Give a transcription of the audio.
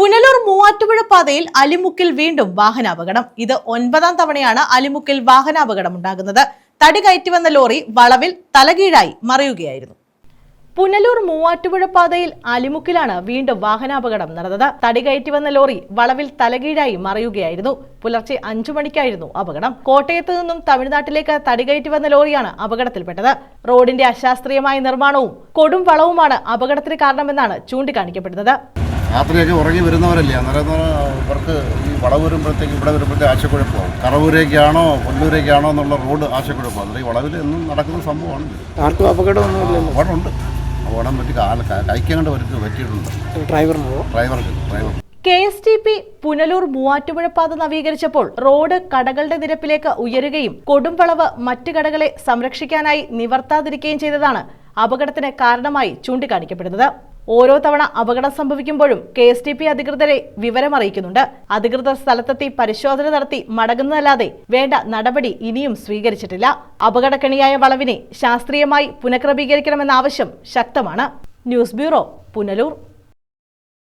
പുനലൂർ മൂവാറ്റുപുഴ പാതയിൽ അലിമുക്കിൽ വീണ്ടും വാഹനാപകടം. ഇത് ഒൻപതാം തവണയാണ് അലിമുക്കിൽ വാഹനാപകടം ഉണ്ടാകുന്നത്. തടി കയറ്റി വന്ന ലോറി വളവിൽ തലകീഴായി മറിയുകയായിരുന്നു. പുനലൂർ മൂവാറ്റുപുഴ പാതയിൽ അലിമുക്കിലാണ് വീണ്ടും വാഹനാപകടം നടന്നത്. തടി കയറ്റി വന്ന ലോറി വളവിൽ തലകീഴായി മറിയുകയായിരുന്നു. പുലർച്ചെ അഞ്ചു മണിക്കായിരുന്നു അപകടം. കോട്ടയത്ത് നിന്നും തമിഴ്നാട്ടിലേക്ക് തടി കയറ്റി വന്ന ലോറിയാണ് അപകടത്തിൽപ്പെട്ടത്. റോഡിന്റെ അശാസ്ത്രീയമായ നിർമ്മാണവും കൊടും വളവുമാണ് അപകടത്തിന് കാരണമെന്നാണ് ചൂണ്ടിക്കാണിക്കപ്പെടുന്നത്. രാത്രിയൊക്കെ ഉറങ്ങി വരുന്നവരല്ലേ? അന്നേരം എന്ന് പറഞ്ഞാൽ ഇവർക്ക് ഈ വളവ് വരുമ്പോഴത്തേക്ക് ഇവിടെ വരുമ്പോഴത്തേക്ക് ആശയക്കുഴപ്പമാവും. കറവൂരേക്കാണോ കൊല്ലൂരേക്കാണോ എന്നുള്ള റോഡ് ആശയക്കുഴപ്പമാണ് അല്ലെങ്കിൽ ഈ വളവിൽ എന്നും നടക്കുന്ന സംഭവമാണ് ആർക്കും അപകടമൊന്നുമില്ലല്ലോ അപകടമുണ്ട് അപകടം പറ്റി കാല കൈക്കങ്ങണ്ട് പറ്റി പറ്റിയിട്ടുണ്ട് ഡ്രൈവറിനോ ഡ്രൈവർക്ക് driver. K S T P Punalur Muvattupuzha പാത നവീകരിച്ചപ്പോൾ റോഡ് കടകളുടെ നിരപ്പിലേക്ക് ഉയരുകയും കൊടുംവളവ് മറ്റു കടകളെ സംരക്ഷിക്കാനായി നിവർത്താതിരിക്കുകയും ചെയ്തതാണ് അപകടത്തിന് കാരണമായി ചൂണ്ടിക്കാണിക്കപ്പെടുന്നത്. ഓരോ തവണ അപകടം സംഭവിക്കുമ്പോഴും കെ എസ് ടി പി അധികൃതരെ വിവരമറിയിക്കുന്നുണ്ട് അധികൃതർ സ്ഥലത്തെത്തി പരിശോധന നടത്തി മടങ്ങുന്നതല്ലാതെ വേണ്ട നടപടി ഇനിയും സ്വീകരിച്ചിട്ടില്ല. അപകടക്കണിയായ വളവിനെ ശാസ്ത്രീയമായി പുനഃക്രമീകരിക്കണമെന്ന ആവശ്യം ശക്തമാണ്. News bureau Punalur.